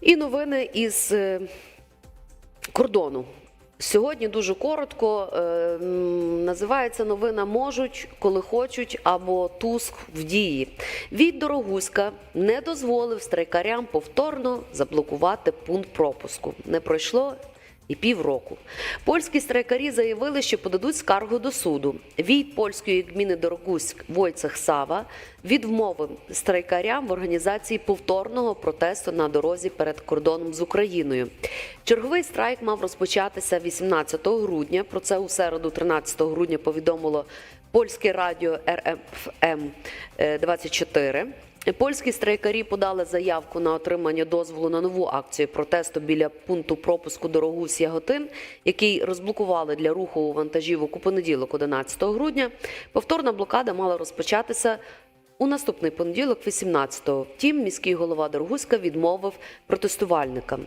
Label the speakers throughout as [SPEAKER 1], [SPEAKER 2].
[SPEAKER 1] І новини із е, кордону. Сьогодні дуже коротко е, називається новина можуть, коли хочуть, або Туск в дії. Від Дорогуська не дозволив страйкарям повторно заблокувати пункт пропуску. Не пройшло і півроку. Польські страйкарі заявили, що подадуть скаргу до суду. Від польської гміни Дорогуськ Войцех Сава відмовив страйкарям в організації повторного протесту на дорозі перед кордоном з Україною. Черговий страйк мав розпочатися 18 грудня. Про це у середу, 13 грудня, повідомило польське радіо РФМ 24. Польські страйкарі подали заявку на отримання дозволу на нову акцію протесту біля пункту пропуску дорогу Яготин, який розблокували для руху вантажівок у понеділок, 11 грудня. Повторна блокада мала розпочатися у наступний понеділок, 18-го. Втім, міський голова Дорогуська відмовив протестувальникам.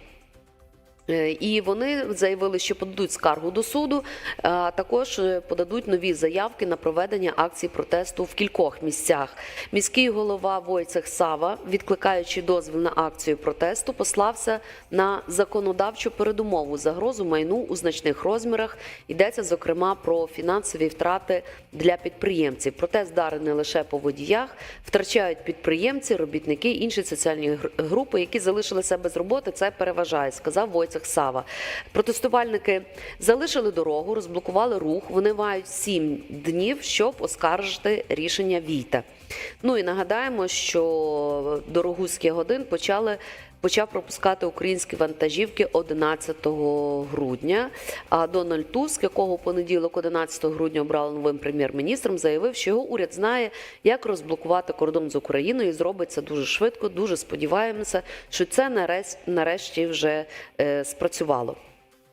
[SPEAKER 1] Е, І вони заявили, що подадуть скаргу до суду, а також е, подадуть нові заявки на проведення акції протесту в кількох місцях. Міський голова Войцех Сава, відкликаючи дозвіл на акцію протесту, послався на законодавчу передумову загрозу майну у значних розмірах. Йдеться зокрема про фінансові втрати для підприємців. Протест дари не лише по водіях, втрачають підприємці, робітники, інші соціальні групи, які залишилися без роботи. Це переважає, сказав Войцех Сава. Протестувальники залишили дорогу, розблокували рух. Вони мають сім днів, щоб оскаржити рішення Війта. Ну і нагадаємо, що дорогуські годин почали. Почав пропускати українські вантажівки 11 грудня. А Дональд Туск, якого понеділок, 11 грудня, обрали новим прем'єр-міністром, заявив, що його уряд знає, як розблокувати кордон з Україною і зробить це дуже швидко. Дуже сподіваємося, що це нарешті, нарешті вже е, спрацювало.